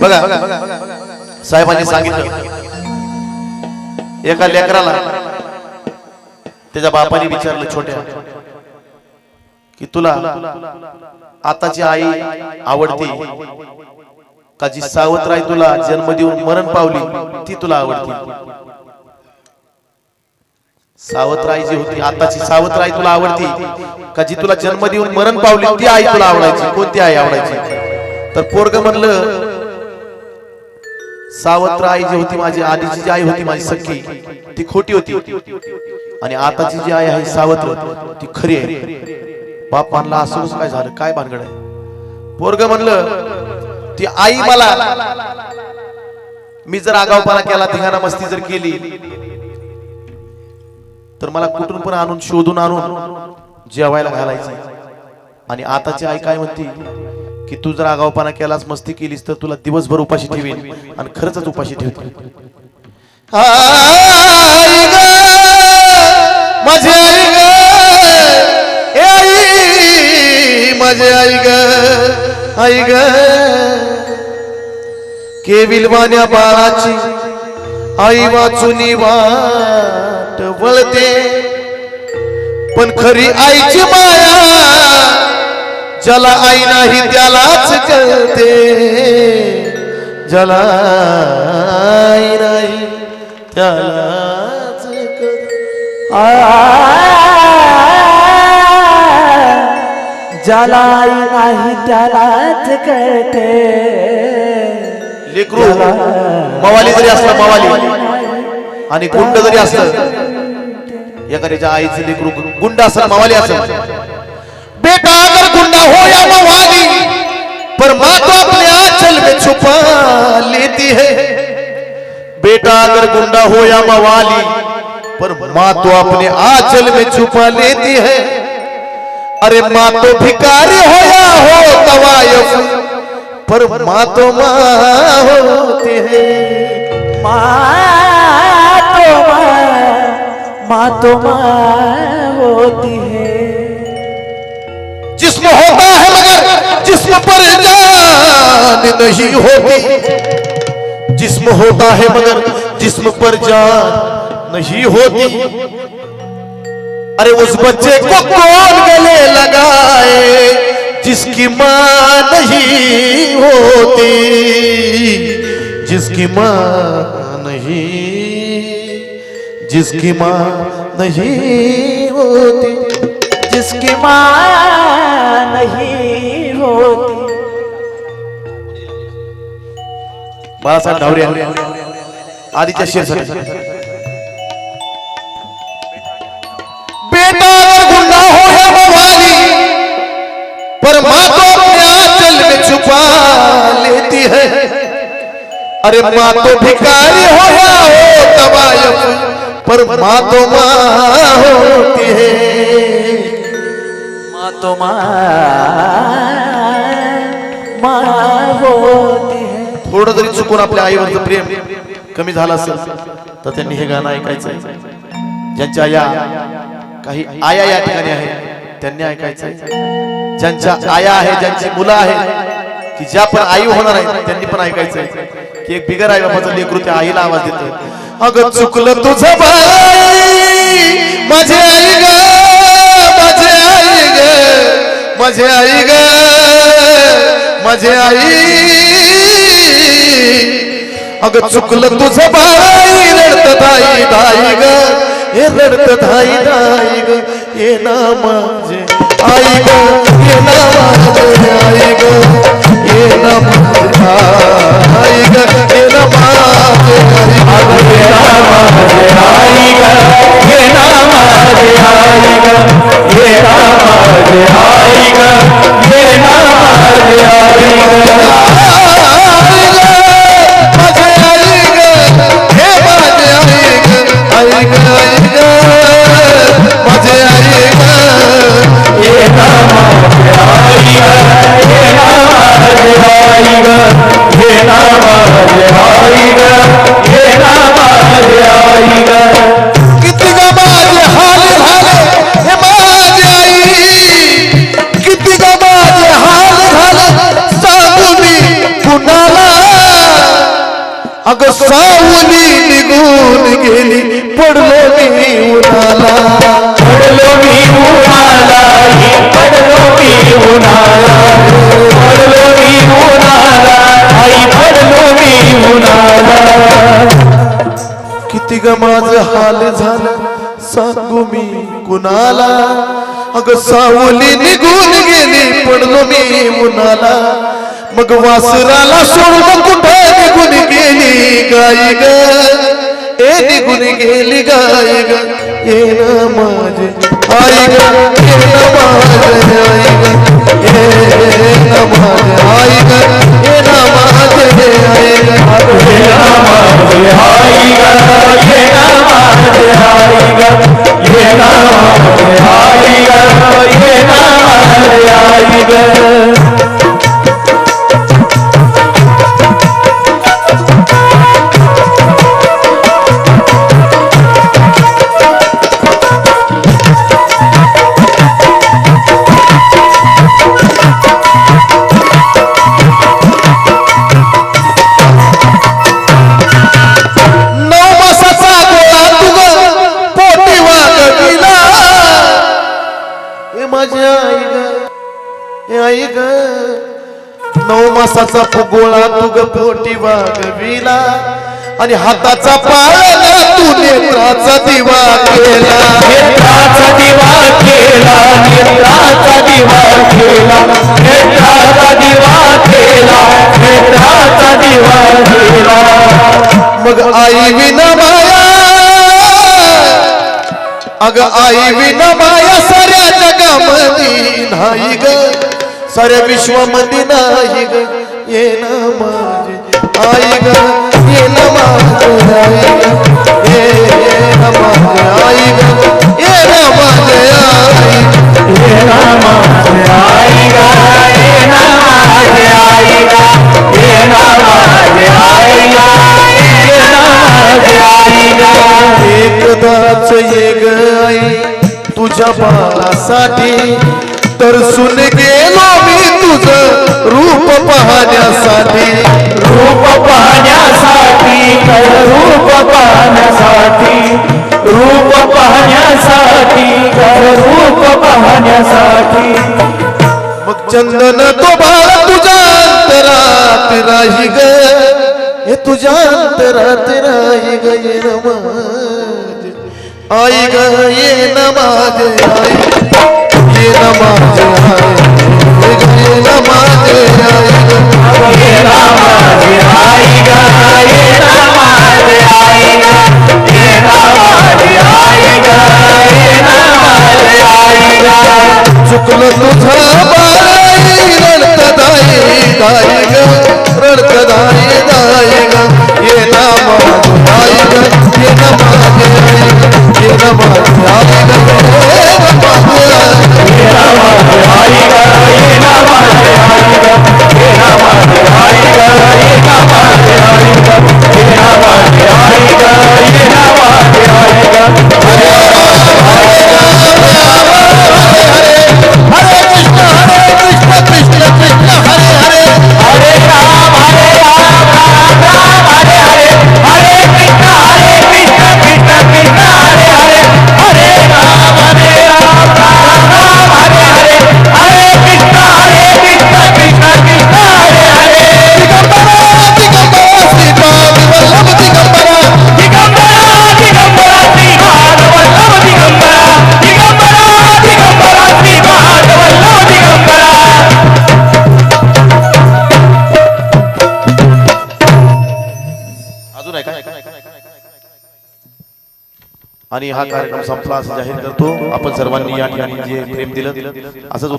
बघा साहेबांनी सांगितलं एका लेकराला त्याच्या बापाने विचारलं छोट्या की तुला आताची आई आवडते का जी सावत्राई तुला जन्म देऊन मरण पावली ती तुला आवडती? सावत्राई जी होती आताची सावत्राई तुला आवडती का जी तुला जन्म देऊन मरण पावली ती आई तुला आवडायची? कोणती आई आवडायची? तर पोरग म्हणलं सावत्र आई जी होती माझी आधीची जी आई होती माझी सख्खी ती खोटी होती. आणि आताची जी आई आहे सावत्र ती खरी आहे. बाप मानला असं काय झालं? काय भानगड आहे? पोरग म्हणलं ती आई मला मी जर आगावपणा केला धिंगाणा मस्ती जर केली तर मला कुठून पण आणून शोधून आणून जेवायला घालायचं. आणि आताची आई काय म्हणते? की तू जर आगावपणा केलास मस्ती केलीस तर तुला दिवसभर उपाशी ठेवीन. आणि खरंच उपाशी ठेवते माझी आई ग, माझी आई ग आई ग. केविलवाण्या बाळाची आई वाचूनी वाट वळते. पण खरी आईची माया ज्याला आई नाही त्यालाच कळते. ज्याला आई नाही त्यालाच ज्याला आई नाही त्यालाच कळते. लेकरू मवाली जरी असला मवाली आणि गुंड जरी असलं एखाद्याच्या आईचं लेकरू गुंड असेल मवाली असेल बेटा, अगर गुंडा हो या मवाली पर माँ तो अपने आंचल में छुपा लेती है। बेटा, अगर गुंडा हो या मवाली पर माँ तो अपने आंचल में छुपा लेती है। अरे, माँ तो भिकारी हो या हो, तवायफ पर माँ तो माँ होती है। माँ तो माँ माँ तो माँ होती है। पर जान नहीं होती। जिस्म होता है मगर जिस्म पर जान नहीं होती। अरे उस बच्चे को कौन गले लगाए जिसकी माँ नहीं होती? जिसकी माँ नहीं जिसकी माँ नहीं होती। जिसकी माँ नहीं होती। बाळासाहेब ढावरे आधीच्या शेरसाठी गुंडा हो मवाली पर माँ तो अपने आंचल में छुपा लेती है। अरे माँ तो भिखारी हो या हो तवायफ पर माँ तो माँ होती है। माँ तो माँ माँ होती है थोडं जरी चुकून आपल्या आईवरचं प्रेम कमी झालं असेल तर त्यांनी हे गाणं ऐकायचं ज्यांच्या आया काही आया या ठिकाणी आहेत त्यांनी ऐकायचं ज्यांच्या आया आहे ज्यांची मुलं आहेत की ज्या पण आई होणार आहेत त्यांनी पण ऐकायचं की एक बिगर आई बाबाचं लेकरू त्या आईला आवाज देतो अगं चुकलं तुझं बाई माझे आई ग माझे आई ग माझे आई ग माझे आई अग चुकलं तुझं बाई रडत धाई धाई ग. हे रडत धाई धाई ग. हे ना माझे म्हणजे आई ग. ये ना माझे म्हणजे आई ग. ये ना माझे म्हणजे सावली निघून गेली पडलो मी उन्हाला. पडलो मी उन्हाला पडलो मी उन्हाला. पडलो मी उन्हाला आई पडलो मी उन्हाला. किती ग माझ हाल झालं सांगू मी कुणाला? अगं सावली निघून गेली पडलो मी उन्हाला. मग वासराला सोडून कुठे निघून गेली गाई ग. ए निघून गेली गाई ग. ये ना माझे. आई ग ये ना माझे आई ग. ये ना माझे आई ग. ये ना माझे आई ग. माझी आई ग आई ग नऊ मासाचा प- गोळा तुग पोटी वागविला आणि हाताचा पाळला तू नेत्राचा दिवा केला. नेत्राचा दिवा केला नेत्राचा दिवा केला नेत्राचा दिवा केला नेत्राचा दिवा केला. मग आई विना माया अग आई विना माया साऱ्या जगामध्ये नाही ग. साऱ्या विश्वामध्ये नाही ग. ये ना माझे. आई ग ये ना माझे. आई ग ये ना माझे. आई ग ये ना माझे. आई ये ना माझे. आई गा ये ना माझे. आई गा ये ना माझे. आई गा ये ना माझे. आई गा. एकदाच ये ग आई तुझ्या बाळासाठी. तरसून गेलो मी तुझं रूप पाहण्यासाठी रूप पाहण्यासाठी कर रूप पाहण्यासाठी रूप पाहण्यासाठी कर रूप पाहण्यासाठी मग चंदन तो बाळ तुझ्या अंतरात राही ग हे तुझ्या अंतरात राही ग आई ग ये न माझे आई। ये न आणि हा कार्यक्रम संपला असं जाहीर करतो. आपण सर्वांनी या ठिकाणी जे प्रेम दिलं असंच